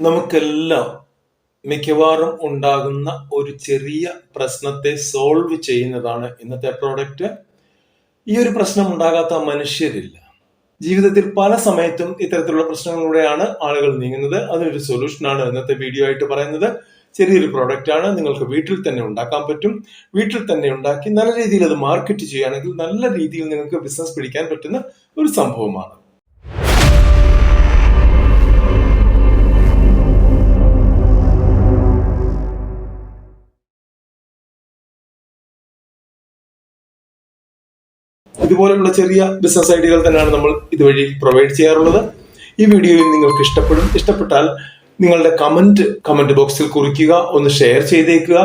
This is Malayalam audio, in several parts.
നമുക്കെല്ലാം മിക്കവാറും ഉണ്ടാകുന്ന ഒരു ചെറിയ പ്രശ്നത്തെ സോൾവ് ചെയ്യുന്നതാണ് ഇന്നത്തെ പ്രോഡക്റ്റ് ഈ ഒരു പ്രശ്നം ഉണ്ടാകാത്ത മനുഷ്യരില്ല. ജീവിതത്തിൽ പല സമയത്തും ഇത്തരത്തിലുള്ള പ്രശ്നങ്ങളിലൂടെയാണ് ആളുകൾ നീങ്ങുന്നത്. അതിനൊരു സൊല്യൂഷനാണ് ഇന്നത്തെ വീഡിയോ ആയിട്ട് പറയുന്നത്. ചെറിയൊരു പ്രോഡക്റ്റ് ആണ്. നിങ്ങൾക്ക് വീട്ടിൽ തന്നെ ഉണ്ടാക്കാൻ പറ്റും. വീട്ടിൽ തന്നെ ഉണ്ടാക്കി നല്ല രീതിയിൽ അത് മാർക്കറ്റ് ചെയ്യുകയാണെങ്കിൽ നല്ല രീതിയിൽ നിങ്ങൾക്ക് ബിസിനസ് പിടിക്കാൻ പറ്റുന്ന ഒരു സംഭവമാണ്. ഇതുപോലെയുള്ള ചെറിയ ബിസിനസ് ഐഡിയകൾ തന്നെയാണ് നമ്മൾ ഇതുവഴി പ്രൊവൈഡ് ചെയ്യാറുള്ളത്. ഈ വീഡിയോയിൽ നിങ്ങൾക്ക് ഇഷ്ടപ്പെടും. ഇഷ്ടപ്പെട്ടാൽ നിങ്ങളുടെ കമന്റ് കമന്റ് ബോക്സിൽ കുറിക്കുക ഒന്ന് ഷെയർ ചെയ്തേക്കുക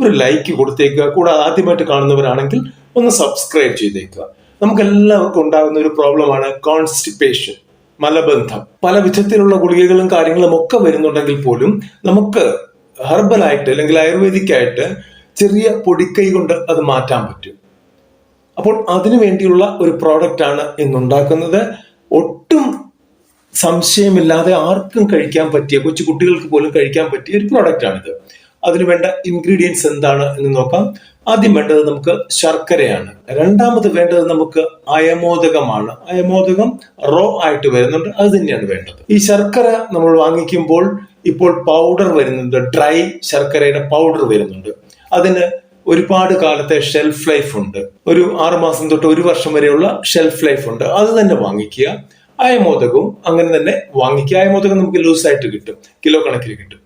ഒരു ലൈക്ക് കൊടുത്തേക്കുക. കൂടാതെ ആദ്യമായിട്ട് കാണുന്നവരാണെങ്കിൽ ഒന്ന് സബ്സ്ക്രൈബ് ചെയ്തേക്കുക. നമുക്ക് എല്ലാവർക്കും ഉണ്ടാകുന്ന ഒരു പ്രോബ്ലമാണ് കോൺസ്റ്റിപ്പേഷൻ മലബന്ധം. പല വിധത്തിലുള്ള ഗുളികകളും കാര്യങ്ങളും ഒക്കെ വരുന്നുണ്ടെങ്കിൽ പോലും നമുക്ക് ഹെർബലായിട്ട് അല്ലെങ്കിൽ ആയുർവേദിക്കായിട്ട് ചെറിയ പൊടിക്കൈ കൊണ്ട് അത് മാറ്റാൻ പറ്റും. അപ്പോൾ അതിനു വേണ്ടിയുള്ള ഒരു പ്രോഡക്റ്റ് ആണ് ഇന്നുണ്ടാക്കുന്നത്. ഒട്ടും സംശയമില്ലാതെ ആർക്കും കഴിക്കാൻ പറ്റിയ കൊച്ചു കുട്ടികൾക്ക് പോലും കഴിക്കാൻ പറ്റിയ ഒരു പ്രോഡക്റ്റ് ആണിത്. അതിന് വേണ്ട ഇൻഗ്രീഡിയൻസ് എന്താണ് എന്ന് നോക്കാം. ആദ്യം വേണ്ടത് നമുക്ക് ശർക്കരയാണ്. രണ്ടാമത് വേണ്ടത് നമുക്ക് അയമോദകമാണ്. അയമോദകം റോ ആയിട്ട് വരുന്നുണ്ട്. അത് തന്നെയാണ് വേണ്ടത്. ഈ ശർക്കര നമ്മൾ വാങ്ങിക്കുമ്പോൾ ഇപ്പോൾ പൗഡർ വരുന്നുണ്ട്. ഡ്രൈ ശർക്കരയുടെ പൗഡർ വരുന്നുണ്ട്. അതിന് ഒരുപാട് കാലത്തെ ഷെൽഫ് ലൈഫ് ഉണ്ട്. ഒരു ആറു മാസം തൊട്ട് ഒരു വർഷം വരെയുള്ള ഷെൽഫ് ലൈഫ് ഉണ്ട്. അത് തന്നെ വാങ്ങിക്കുക. അയമോദകവും അങ്ങനെ തന്നെ വാങ്ങിക്കുക. അയമോദകം നമുക്ക് ലൂസായിട്ട് കിട്ടും. കിലോ കണക്കിന് കിട്ടും.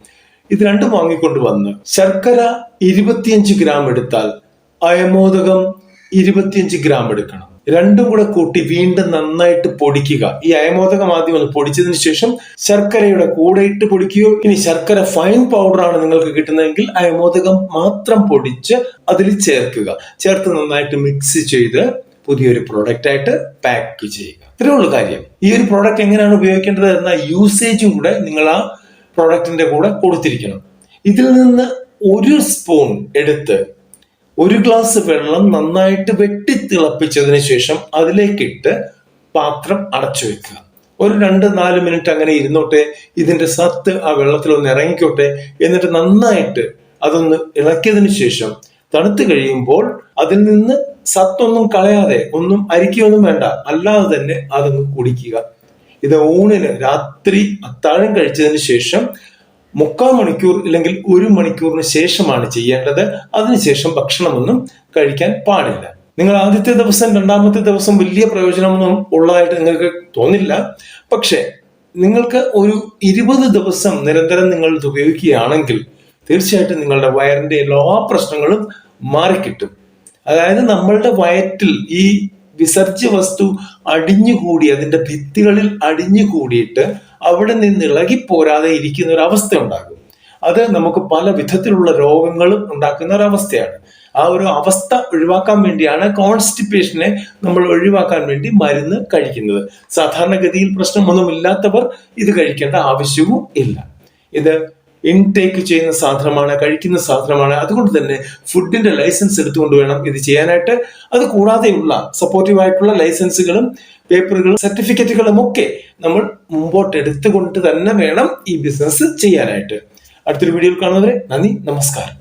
ഇത് രണ്ടും വാങ്ങിക്കൊണ്ട് വന്ന് ശർക്കര ഇരുപത്തിയഞ്ച് ഗ്രാം എടുത്താൽ അയമോദകം ഇരുപത്തിയഞ്ച് ഗ്രാം എടുക്കണം. രണ്ടും കൂടെ കൂട്ടി വീണ്ടും നന്നായിട്ട് പൊടിക്കുക. ഈ അയമോദകം ആദ്യം ഒന്ന് പൊടിച്ചതിന് ശേഷം ശർക്കരയുടെ കൂടെ ഇട്ട് പൊടിക്കുകയോ ഇനി ശർക്കര ഫൈൻ പൗഡറാണ് നിങ്ങൾക്ക് കിട്ടുന്നതെങ്കിൽ അയമോദകം മാത്രം പൊടിച്ച് അതിൽ ചേർക്കുക. ചേർത്ത് നന്നായിട്ട് മിക്സ് ചെയ്ത് പുതിയൊരു പ്രോഡക്റ്റ് ആയിട്ട് പാക്ക് ചെയ്യുക. ഇത്രേ ഉള്ളൂ കാര്യം. ഈ ഒരു പ്രോഡക്റ്റ് എങ്ങനെയാണ് ഉപയോഗിക്കേണ്ടത് എന്ന യൂസേജും കൂടെ നിങ്ങൾ ആ പ്രോഡക്റ്റിന്റെ കൂടെ കൊടുത്തിരിക്കണം. ഇതിൽ നിന്ന് ഒരു സ്പൂൺ എടുത്ത് ഒരു ഗ്ലാസ് വെള്ളം നന്നായിട്ട് വെട്ടി തിളപ്പിച്ചതിന് ശേഷം അതിലേക്കിട്ട് പാത്രം അടച്ചു വെക്കുക. ഒരു രണ്ട് നാല് മിനിറ്റ് അങ്ങനെ ഇരുന്നോട്ടെ ഇതിന്റെ സത്ത് ആ വെള്ളത്തിൽ ഒന്ന് ഇറങ്ങിക്കോട്ടെ എന്നിട്ട് നന്നായിട്ട് അതൊന്ന് ഇളക്കിയതിനു ശേഷം തണുത്തു കഴിയുമ്പോൾ അതിൽ നിന്ന് സത്തൊന്നും കളയാതെ ഒന്നും അരിക്കൊന്നും വേണ്ട അല്ലാതെ തന്നെ അതൊന്ന് കുടിക്കുക. ഇത് ഊണിന് രാത്രി അത്താഴം കഴിച്ചതിന് ശേഷം മുക്കാൽ മണിക്കൂർ അല്ലെങ്കിൽ ഒരു മണിക്കൂറിന് ശേഷമാണ് ചെയ്യേണ്ടത്. അതിനുശേഷം ഭക്ഷണമൊന്നും കഴിക്കാൻ പാടില്ല. നിങ്ങൾ ആദ്യത്തെ ദിവസം രണ്ടാമത്തെ ദിവസം വലിയ പ്രയോജനമൊന്നും ഉള്ളതായിട്ട് നിങ്ങൾക്ക് തോന്നില്ല. പക്ഷേ നിങ്ങൾക്ക് ഒരു ഇരുപത് ദിവസം നിരന്തരം നിങ്ങൾ ഇത് ഉപയോഗിക്കുകയാണെങ്കിൽ തീർച്ചയായിട്ടും നിങ്ങളുടെ വയറിന്റെ എല്ലാ പ്രശ്നങ്ങളും മാറിക്കിട്ടും. അതായത് നമ്മളുടെ വയറ്റിൽ ഈ വിസർജ്യ വസ്തു അടിഞ്ഞുകൂടി അതിന്റെ ഭിത്തികളിൽ അടിഞ്ഞുകൂടിയിട്ട് അവിടെ നിന്ന് ഇളകിപ്പോരാതെ ഇരിക്കുന്ന ഒരു അവസ്ഥ ഉണ്ടാകും. അത് നമുക്ക് പല വിധത്തിലുള്ള രോഗങ്ങളും ഉണ്ടാക്കുന്ന ഒരു അവസ്ഥയാണ്. ആ ഒരു അവസ്ഥ ഒഴിവാക്കാൻ വേണ്ടിയാണ് കോൺസ്റ്റിപ്പേഷനെ നമ്മൾ ഒഴിവാക്കാൻ വേണ്ടി മരുന്ന് കഴിക്കുന്നത്. സാധാരണഗതിയിൽ പ്രശ്നമൊന്നുമില്ലാത്തവർ ഇത് കഴിക്കേണ്ട ആവശ്യവും ഇല്ല. ഇത് ഇൻടേക്ക് ചെയ്യുന്ന സാധനമാണ് കഴിക്കുന്ന സാധനമാണ്. അതുകൊണ്ട് തന്നെ ഫുഡിന്റെ ലൈസൻസ് എടുത്തുകൊണ്ട് വേണം ഇത് ചെയ്യാനായിട്ട്. അത് കൂടാതെയുള്ള സപ്പോർട്ടീവ് ആയിട്ടുള്ള ലൈസൻസുകളും പേപ്പറുകളും സർട്ടിഫിക്കറ്റുകളും ഒക്കെ നമ്മൾ മുമ്പോട്ട് എടുത്തുകൊണ്ട് തന്നെ വേണം ഈ ബിസിനസ് ചെയ്യാനായിട്ട്. അടുത്തൊരു വീഡിയോയിൽ കാണുന്നവരെ നന്ദി നമസ്കാരം.